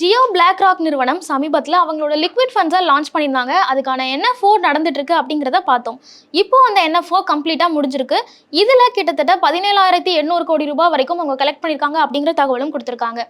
Jio black rock நிறுவனம் சமீபத்தில் அவங்களோட லிக்விட் ஃபண்ட்ஸை லான்ச் பண்ணியிருந்தாங்க. அதுக்கான என்எஃப்ஓ ஃபோர் இருக்கு அப்படிங்கிறத பார்த்தோம். இப்போ அந்த என்எஃப்ஓ கம்ப்ளீட்டாக முடிஞ்சிருக்கு. இதில் கிட்டத்தட்ட பதினேழாயிரத்தி எண்ணூறு கோடி ரூபாய் வரைக்கும் அவங்க கலெக்ட் பண்ணியிருக்காங்க அப்படிங்கிற தகவலும் கொடுத்துருக்காங்க.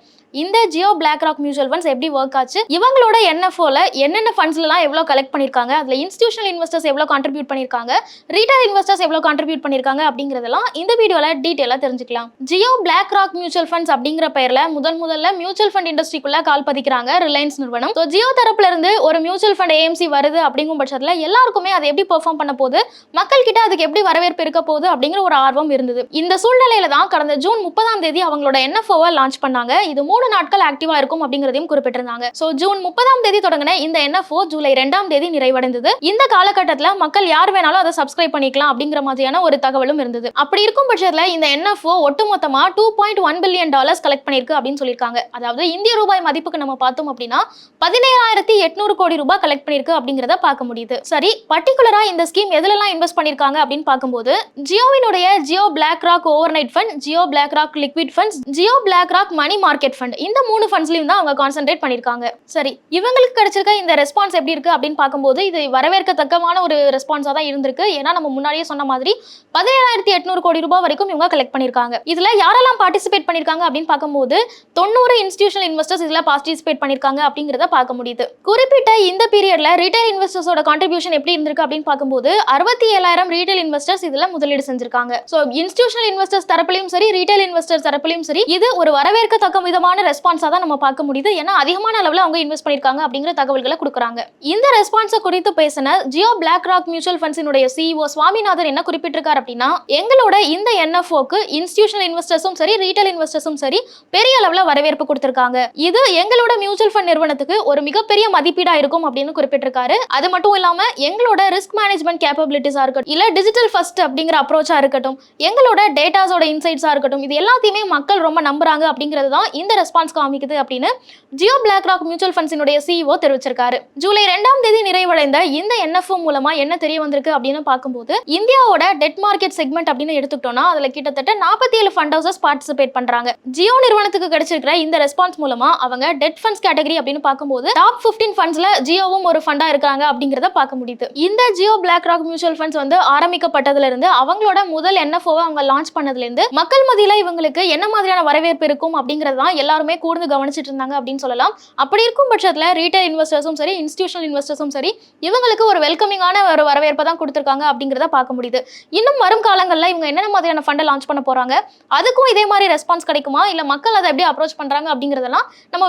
இந்த Jio BlackRock mutual funds எப்படி ஒர்க் ஆச்சு? இவங்களோட என்எஃப்ஓல என்னென்ன ஃபண்ட்ஸ்லாம் எவ்வளோ கலெக்ட் பண்ணியிருக்காங்க? அதில் இன்ஸ்டியூஷனல் இன்வெஸ்டர்ஸ் எவ்வளோ கான்ட்ரிபியூட் பண்ணியிருக்காங்க? ரீட்டைல் இன்வெஸ்டர்ஸ் எவ்வளோ கான்ட்ரிபியூட் பண்ணியிருக்காங்க அப்படிங்கிறதெல்லாம் இந்த வீடியோவில் டீட்டெயிலாக தெரிஞ்சுக்கலாம். Jio BlackRock mutual funds அப்படிங்கிற பெயரில் முதல் முதல்ல மியூச்சுவல் ஃபண்ட் இண்டஸ்ட்ரிக்குள்ளே கால் பதிக்கிறாங்க ரிலையன்ஸ் நிறுவனம். ஸோ ஜியோ தரப்புல இருந்து ஒரு மியூச்சுவல் ஃபண்ட் ஏஎம்சி வருது அப்படிங்கும் பட்சத்தில் எல்லாருக்குமே அது எப்படி பெர்ஃபார்ம் பண்ண போது மக்கள் கிட்ட அதுக்கு எப்படி வரவேற்பு இருக்க போகுது அப்படிங்கிற ஒரு ஆர்வம் இருந்தது. இந்த சூழ்நிலையில தான் கடந்த ஜூன் முப்பதாம் தேதி அவங்களோட என்எஃப்ஓவை லான்ச் பண்ணாங்க. இது மூணு நாட்கள் ஆக்டிவா இருக்கும் அப்படிங்கிறதையும் குறிப்பிட்டிருந்தாங்க. ஸோ ஜூன் முப்பதாம் தேதி தொடங்கின இந்த என்எஃப்ஓ ஜூலை ரெண்டாம் தேதி நிறைவடைந்தது. இந்த காலகட்டத்தில் மக்கள் யார் வேணாலும் அதை சப்ஸ்கிரைப் பண்ணிக்கலாம் அப்படிங்கிற மாதிரியான ஒரு தகவலும் இருந்தது. அப்படி இருக்கும் பட்சத்தில் இந்த என்எஃப்ஓ ஒட்டுமொத்தமாக two point one billion dollars collect பண்ணியிருக்கு அப்படின்னு சொல்லியிருக்காங்க. அதாவது இந்திய ரூபாய் மதிப்புக்கு நம்ம பார்த்தோம் அப்படின்னா பதினேழாயிரத்தி எட்நூறு கோடி ரூபாய் கலெக்ட் பண்ணியிருக்கு அப்படிங்கிறத பார்க்க முடியுது. சரி பர்டிகுலரா இந்த ஸ்கீம் எதுலலாம் இன்வெஸ்ட் பண்ணியிருக்காங்க அப்படின்னு பார்க்கும்போது ஜியோவினுடைய Jio BlackRock overnight fund Jio BlackRock liquid funds Jio BlackRock money market fund இந்த மூணு ஃபண்ட்ஸ்லையும் தான் அவங்க கான்சென்ட்ரேட் பண்ணியிருக்காங்க. சரி இவங்களுக்கு கிடைச்சிருக்க இந்த ரெஸ்பான்ஸ் எப்படி இருக்கு அப்படின்னு பார்க்கும்போது இது வரவேற்கத்தக்கமான ஒரு ரெஸ்பான்ஸாக தான் இருந்திருக்கு. ஏன்னா நம்ம முன்னாடியே சொன்ன மாதிரி பதினேழாயிரத்தி எட்நூறு கோடி ரூபாய் வரைக்கும் இவங்க கலெக்ட் பண்ணியிருக்காங்க. இதுல யாரெல்லாம் பார்ட்டிசிபேட் பண்ணியிருக்காங்க அப்படின்னு பார்க்கும்போது தொண்ணூறு இன்ஸ்டியூஷனல் இன்வெஸ்டர்ஸ் இதில் பார்ட்டிசிபேட் பண்ணியிருக்காங்க அப்படிங்கிறத பார்க்க முடியுது. குறிப்பிட்ட இந்த பீரியட்ல ரீட்டைல் இன்வெஸ்டர்ஸோட கான்ட்ரிபியூஷன் எப்படி இருந்திருக்கு அப்படின்னு பார்க்கும்போது அறுபத்தி ஏழாயிரம் ரீட்டைல் இன்வெஸ்டர்ஸ் இதுல முதலீடு செஞ்சிருக்காங்க. ஸோ இன்ஸ்டியூஷனல் இன்வெஸ்டர்ஸ் தரப்புலையும் சரி ரீட்டைல் இன்வெஸ்டர்ஸ் தரப்புலையும் சரி இது ஒரு வரவேற்கத்தக்க விதமான ரெஸ்பான்ஸாக தான் நம்ம பார்க்க முடியுது. ஏன்னா அதிகமான அளவில் அவங்க இன்வெஸ்ட் பண்ணியிருக்காங்க அப்படிங்கிற தகவல்களை கொடுக்குறாங்க. இந்த ரெஸ்பான்ஸை குறித்து பேசின ஜியோ பிளாக் ராக் மியூச்சுவல் ஃபண்ட்ஸினுடைய சிஇஓ சுவாமிநாதன் என்ன குறிப்பிட்டிருக்காரு அப்படின்னா எங்களோட இந்த என்எஃப்ஓக்கு இன்ஸ்டியூஷனல் இன்வெஸ்டர்ஸும் சரி ரீட்டைல் இன்வெஸ்டர்ஸும் சரி பெரிய அளவில் வரவேற்பு கொடுத்திருக்காங்க. இது எங்களோட மியூச்சுவல் ஃபண்ட் நிறுவனத்துக்கு ஒரு மிகப்பெரிய மதிப்பீடா இருக்கும் அப்படின்னு குறிப்பிட்டிருக்காரு. அது மட்டும் இல்லாம எங்களோட ரிஸ்க் மேனேஜ்மெண்ட் கேப்பபிலிட்டிஸா இருக்கட்டும் இல்ல டிஜிட்டல் ஃபர்ஸ்ட் அப்படிங்கிற அப்ரோச்சா இருக்கட்டும் எங்களோட டேட்டாஸோட இன்சைட்ஸா இருக்கட்டும் இது எல்லாத்தையுமே மக்கள் ரொம்ப நம்புறாங்க அப்படிங்கிறது தான் இந்த ரெஸ்பான்ஸ் காமிக்குது அப்படின்னு ஜியோ பிளாக் ராக் மியூச்சுவல் ஃபண்ட்ஸினுடைய சிஇஓ தெரிவிச்சிருக்காரு. ஜூலை ரெண்டாம் தேதி நிறைவடைந்த இந்த என்எஃப்ஓ மூலமா என்ன தெரிய வந்திருக்கு அப்படின்னு பார்க்கும்போது இந்தியாவோட டெட் மார்க்கெட் செக்மெண்ட் அப்படின்னு எடுத்துக்கிட்டோம்னா அதுல கிட்டத்தட்ட நாற்பத்தி ஏழு ஃபண்ட் ஹவுசஸ் பார்ட்டிசிபேட் பண்றாங்க. ஜியோ நிறுவனத்துக்கு கிடைச்சிருக்கிற இந்த ரெஸ்பான்ஸ் மூலமா அவங்க டெட் ஃபண்ட்ஸ் கேட்டகரி அப்படின்னு பார்க்கும்போது டாப் 15 ஃபண்ட்ஸ்ல ஜியோவும் ஒரு ஃபண்டா இருக்காங்க அப்படிங்கிறத பார்க்க முடியுது. இந்த Jio BlackRock mutual funds வந்து ஆரம்பிக்கப்பட்டதுல இருந்து அவங்களோட முதல் என்எஃப்ஓவை அவங்க லான்ச் பண்ணதுல இருந்து மக்கள் மத்தியில இவங்களுக்கு என்ன மாதிரியான வரவேற்பு இருக்கும் அப்படிங்கிறது தான் எல்லாருமே கூர்ந்து கவனிச்சிட்டு இருந்தாங்க அப்படின்னு சொல்லலாம். அப்படி இருக்கும் பட்சத்துல ரீட்டைல் இன்வெஸ்டர்ஸும் சரி இன்ஸ்டியூஷனல் இன்வெஸ்டர்ஸும் சரி இவங்களுக்கு ஒரு வெல்கமிங்கான ஒரு வரவேற்பை தான் கொடுத்துருக்காங்க அப்படிங்கிறத பார்க்க முடியுது. இன்னும் வரும் காலங்களில் இவங்க என்னென்ன மாதிரியான ஃபண்டை லான்ச் பண்ண போறாங்க? அதுக்கும் இதே மாதிரி ரெஸ்பான்ஸ் கிடைக்குமா? இல்ல மக்கள் அதை எப்படி அப்ரோச் பண்றாங்க அப்படிங்கிறதெல்லாம் நம்ம